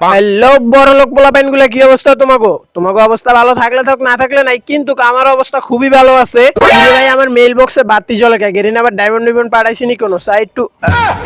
Hello বড় লোক পোলাপাইনগুলা কি অবস্থা তোমাকে তোমাকে অবস্থা ভালো থাকলে থাক না থাকলে নাই কিন্তু আমার অবস্থা খুবই ভালো আছে। ভাই আমার মেইল বক্সে বাতি জ্বলে কে? গেরিন আবার ডায়মন্ড পাঠাইছি নি কোনো? সাইড টু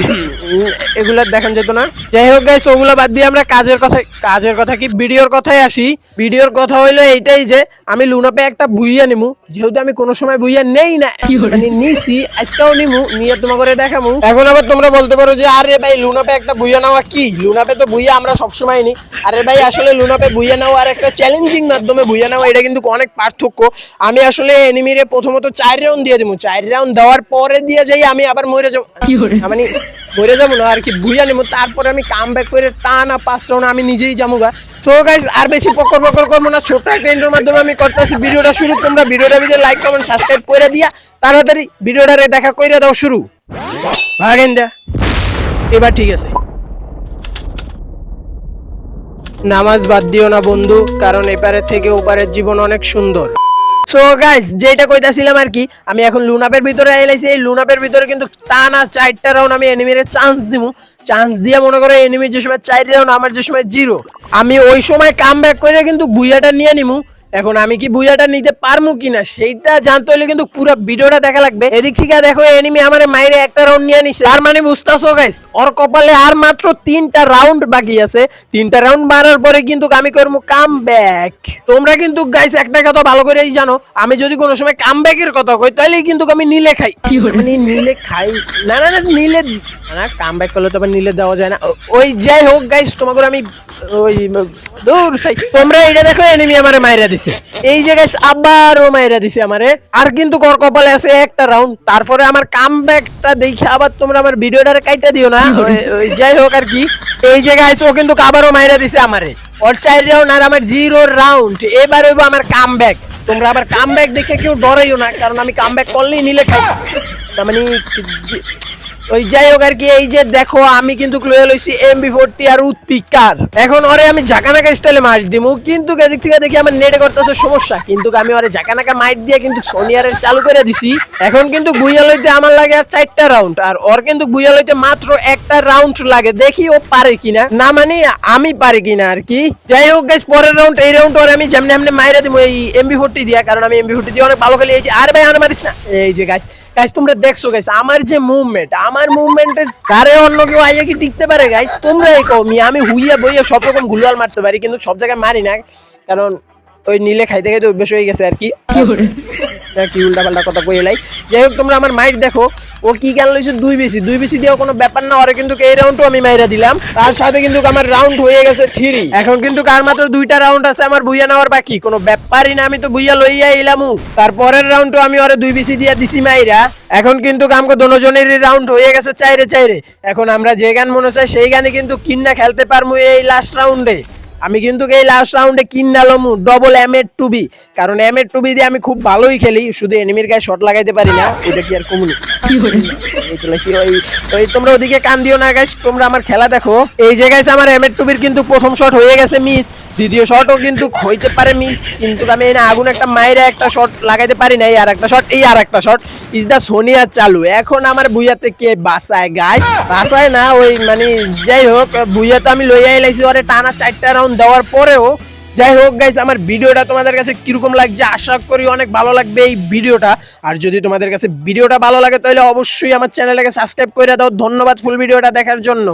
এগুলা দেখান যেত না। যাই হোক গাইস ওগুলা বাদ দিয়ে আমরা কাজের কথা কাজের কথা কি ভিডিওর কথায় আসি। ভিডিওর কথা হইল এইটাই যে আমি লুনাপে একটা বুইয়া নিমু। যেহেতু আমি কোনো সময় বুইয়া নেই না মানে নিছি আজকেও নিমু নিয়ে তোমাকে দেখামু। এখন আবার তোমরা বলতে পারো যে আরে ভাই লুনাপে একটা বুইয়া নেওয়া কি? লুনাপে তো বুইয়া আমরা সবসময় নিই। আরে ভাই আসলে লুনাপে বুইয়া নেওয়া আর একটা চ্যালেঞ্জিং মাধ্যমে বুইয়া নেওয়া এটা কিন্তু অনেক পার্থক্য। আমি আসলে এনিমিরে প্রথমত চার রাউন্ড দিয়ে দিব। চার রাউন্ড দেওয়ার পরে দিয়ে যাই আমি আবার মরে যাব। মানে মরে যাব না আর কি বুইয়া নেব। তারপরে আমি কাম ব্যাক করে টানা পাঁচ রাউন্ড আমি নিজেই যাব গা তো গাইজ আর বেশি পকর পকর করব না ছোট একটা ইন্টার মাধ্যমে আমি করতেছি। ভিডিওটা শুরু তোমরা ভিডিওটা ভিডিও লাইক কমেন্ট সাবস্ক্রাইব করে দিয়া। তাড়াতাড়ি ভিডিওটারে দেখা কইরা দাও শুরু। ভাগেন দা। এবার ঠিক আছে। নামাজ বাদ দিও না বন্ধু, কারণ এপারের থেকে ওপারের জীবন অনেক সুন্দর। সো গাইস যেটা কইতাছিলাম আর কি, আমি এখন লুনাপের ভিতরে এলাইছি এই লুনাপের ভিতরে কিন্তু টানা চারটা রাউন্ড আমি এনিমির চান্স দিমু। চান্স দিয়ে মনে করো এনিমি যে সময় চার রাউন্ড আমার যে সময় জিরো আমি ওই সময় কাম ব্যাক করে কিন্তু গুইয়াটা নিয়ে নিমু। এখন আমি কি বুঝাটা নিতে পারব কিনা সেইটা জানতে হলে কিন্তু পুরো ভিডিওটা দেখা লাগবে। এদিক থেকে দেখো এনিমি আমার মাইরে একটা রাউন্ড নিয়ে নিছে। তার মানে বুঝতেছো গাইস ওর কপালে আর মাত্র তিনটা রাউন্ড বাকি আছে। তিনটা রাউন্ড মারার পরে কিন্তু আমি করব কাম ব্যাক তোমরা কিন্তু গাইস একটা কথা ভালো করেই জানো আমি যদি কোনো সময় কাম ব্যাকের কথা কই তাহলে কিন্তু আমি নীলে খাই। মানে নীলে খাই। না না না নীলে না কাম ব্যাক করলে তো নীলে দেওয়া যায় না। ওই যাই হোক গাইস তোমাকে আমি ওই, দূর সাই, তোমরা এটা দেখো এনিমি আমারে মাইরা দিছে। এই যে গাইস আবারও মাইরা দিছে আমারে। আর কিন্তু কর কপালে আছে একটা রাউন্ড তারপরে আমার কাম ব্যাকটা দেখে আবার তোমরা আমার ভিডিওটারে কাইটা দিও না। ওই- যাই হোক আর কি। এই যে গাইস ও কিন্তু আবারও মাইরা দিছে আমারে। ওর চার রাউন্ড আর আমার জিরো রাউন্ড এবার হইব আমার কাম ব্যাক তোমরা আবার কাম ব্যাক দেখে কেউ ডরাইও না, কারণ আমি কাম ব্যাক করলেই নিলে খাই। মানে ওই যাই হোক আর কি, এই যে দেখো, আমি কিন্তু লয়ে লইছি এমবি ফোরটি আর উৎপিকার। এখন ওরে আমি ঝাঁকানাকা স্টাইলে কিন্তু এদিক থেকে দেখি আমার নেটে সমস্যা। কিন্তু আমি ওরে ঝাঁকানাকা মাইট দিয়ে কিন্তু সোনিয়ারের চালু করে দিছি। এখন কিন্তু গুইয়া লইতে আমার লাগে আর চারটা রাউন্ড আর ওর কিন্তু গুইয়া লইতে মাত্র একটা রাউন্ড লাগে। দেখি ও পারে কিনা। না মানে আমি পারি কিনা আর কি। যাই হোক গাইস পরের রাউন্ড এই রাউন্ড ওরে আমি যেমনি এমনি মাইরা দিমু এই এমবি ফোরটি দিয়া, কারণ আমি এমবি ফোরটি দিয়ে অনেক ভালো খেলি এই যে আরে ভাই আনে মারিস না। এই যে গাইস গাইস তোমরা দেখছ গাইস আমার যে মুভমেন্ট আমার মুভমেন্টে কারে অন্য কেউ আইয়া কি টিকতে পারে গাইস তোমরাই কও মি আমি হুইয়া বইয়া সব রকম গুলাল মারতে পারি কিন্তু সব জায়গায় মারি না কারণ ওই নীলে খাইতে খাইতে অভ্যেস হয়ে গেছে আর কি। কি উল্টা পাল্টা কথা কই লাই। যাই হোক তোমরা আমার মাইক দেখো। ও কি কেন লইছে? দুই বেশি। দুই বেশি দিয়েও কোনো ব্যাপার না। ওরে কিন্তু এই রাউন্ডও আমি মাইরা দিলাম। তার সাথে কিন্তু আমার রাউন্ড হয়ে গেছে থ্রি এখন কিন্তু কার মাত্র দুইটা রাউন্ড আছে আমার বুইয়া নেওয়ার বাকি? কোনো ব্যাপারই না, আমি তো বুইয়া লইয়া এলামু তারপরের রাউন্ডও আমি ওরে দুই বেশি দিয়া দিছি মাইরা। এখন কিন্তু আমাকে দোনোজনেরই রাউন্ড হয়ে গেছে চাইরে চাইরে। এখন আমরা যে গান মনে চাই, সেই গানে কিন্তু কিন্না খেলতে পারব এই লাস্ট রাউন্ডে আমি কিন্তু এই লাস্ট রাউন্ডে কিনলাম ডবল এম এর টুবি কারণ এম এর টুবি দিয়ে আমি খুব ভালোই খেলি শুধু এনিমির গায়ে শট লাগাইতে পারি না এটা কি আর কমুনি? ওই- তোমরা ওদিকে কান দিও না গাইস তোমরা আমার খেলা দেখো। এই জায়গায় আমার এম এর টুবির কিন্তু প্রথম শট হয়ে গেছে মিস দ্বিতীয় শটও কিন্তু হইতে পারে মিস কিন্তু আমি আগুন একটা মাইরে একটা শট লাগাইতে পারি না এই আর একটা শট এই আর একটা শট ইজ দা সোনিয়া চালু। এখন আমার বুইয়াতে কে বাসায়? গাইস বাসায় না, ওই মানে যাই হোক বুইয়া তো আমি লইয়া এলাইছি ওরে টানা চারটা রাউন্ড দেওয়ার পরেও। যাই হোক গাইস আমার ভিডিওটা তোমাদের কাছে কীরকম লাগছে, আশা করি অনেক ভালো লাগবে এই ভিডিওটা। আর যদি তোমাদের কাছে ভিডিওটা ভালো লাগে, তাহলে অবশ্যই আমার চ্যানেলটাকে সাবস্ক্রাইব করে দাও। ধন্যবাদ ফুল ভিডিওটা দেখার জন্য।